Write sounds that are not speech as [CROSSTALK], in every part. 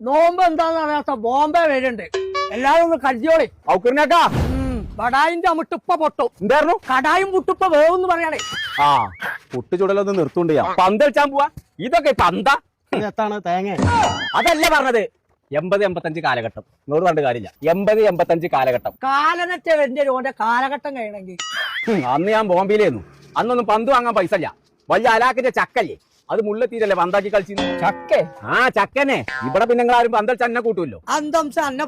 നോമ്പ് എന്താന്ന് അറിയാത്ത ബോംബെ വരുന്നുണ്ട്. എല്ലാരും ഒന്ന് കരുതിയോളി ഔക്കുറിനാക്കാ? കടായിന്റെ അമിട്ടിപ്പ പൊട്ടും. എന്തായിരുന്നു? കടായും പുട്ടിപ്പ വേവെന്ന് പറയണേ. ആ പുട്ട് ചുടലൊന്ന് നിർത്തുണ്ട് ഞാൻ. പന്ത് കളിച്ചാൻ പോവാ? ഇതൊക്കെ പന്ത? എത്താണ്? തേങ്ങ. അതല്ല പറഞ്ഞത്. എൺപത് എൺപത്തഞ്ച് കാലഘട്ടം. നൂറ് പണ്ട് കാര്യമില്ല. എൺപത് എൺപത്തഞ്ച് കാലഘട്ടം. കാലനറ്റ വരുന്ന ഓന്റെ കാലഘട്ടം കഴിയണമെങ്കിൽ അന്ന് ഞാൻ ബോംബെയിലായിരുന്നു. അന്നൊന്നും പന്ത് വാങ്ങാൻ പൈസ ഇല്ല. വലിയ അലാക്കിന്റെ ചക്കല്ലേ? അത് മുള്ളത്തീരല്ലേ പന്താക്കി കളിച്ചു ചക്കേ. ആ ചക്കനെ. ഇവിടെ പിന്നെ ആരും പന്തൽ ചന്ന കൂട്ടുമല്ലോ അന്ന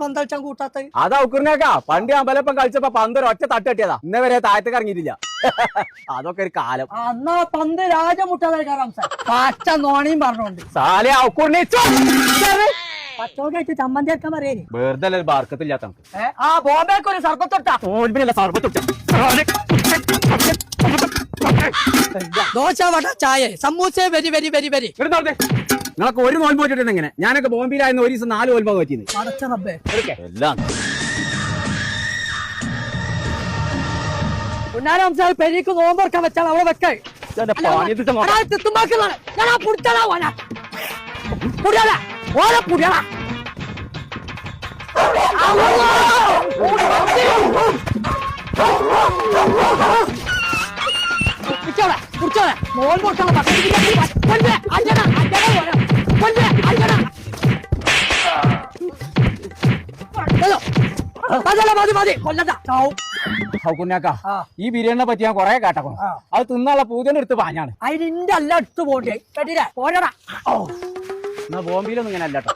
കൂട്ടാത്ത അതാ ഉക്കുറിനേക്കാ. പണ്ട് അമ്പലപ്പം കളിച്ചപ്പോ പന്തൊരു ഒറ്റ തട്ട് കെട്ടിയതാ. ഇന്നേ വരെ താഴത്തേക്ക് ഇറങ്ങിയിട്ടില്ല. [LAUGHS] അതൊക്കെ ഒരു കാലം. അന്നാ പന്ത് രാജമുട്ടാതെ കയറാം സാർ പച്ച നോണിയും പറഞ്ഞോണ്ട്. സാലെ പച്ചോക്കായിട്ട് ചമ്മന്തി വെറുതെ ബാർക്കത്തില്ലാത്ത നമുക്ക്. ആ ബോംബേക്ക് ഒരു സർബത്തൊട്ടാ ഓൽബിനല്ല സർബത്ത് ദോശ വട ചായ samosa very very very very. നിങ്ങളൊക്കെ ഒരു നോൽപ്പ് വെച്ചിട്ടുണ്ട് ഇങ്ങനെ. ഞാനൊക്കെ ബോംബെയിലായിരുന്നു ഒരു ദിവസം നാല് നോൽപ്പാ പറ്റിയത് എല്ലാം. ഉന്നാരം സാർ പെരിക്ക് നോമ്പറക്കാൻ വെച്ചാൽ അവിടെ വെക്കേ. ഇതെന്റെ പണിയെടുത്ത മോ- ഓരോ പുടിയടാ കുടിച്ചോളെ കുടിച്ചോളെ മോൻ പൊട്ടാ മതി മതി കൊല്ലണ്ട. ഈ ബിരിയാണിനെ പറ്റി ഞാൻ കൊറേ കേട്ടോ ആ. അത് തിന്നാനുള്ള പൂജന്റെ അടുത്ത് പാഞ്ഞാണ്. അതിന്റെ അല്ല അടുത്ത് പോണ്ടേ. കേട്ടില്ല പോരടാ. ബോംബിയിലൊന്നും എന്നാ ബോംബെയിലൊന്നും ഇങ്ങനെ അല്ല കേട്ടോ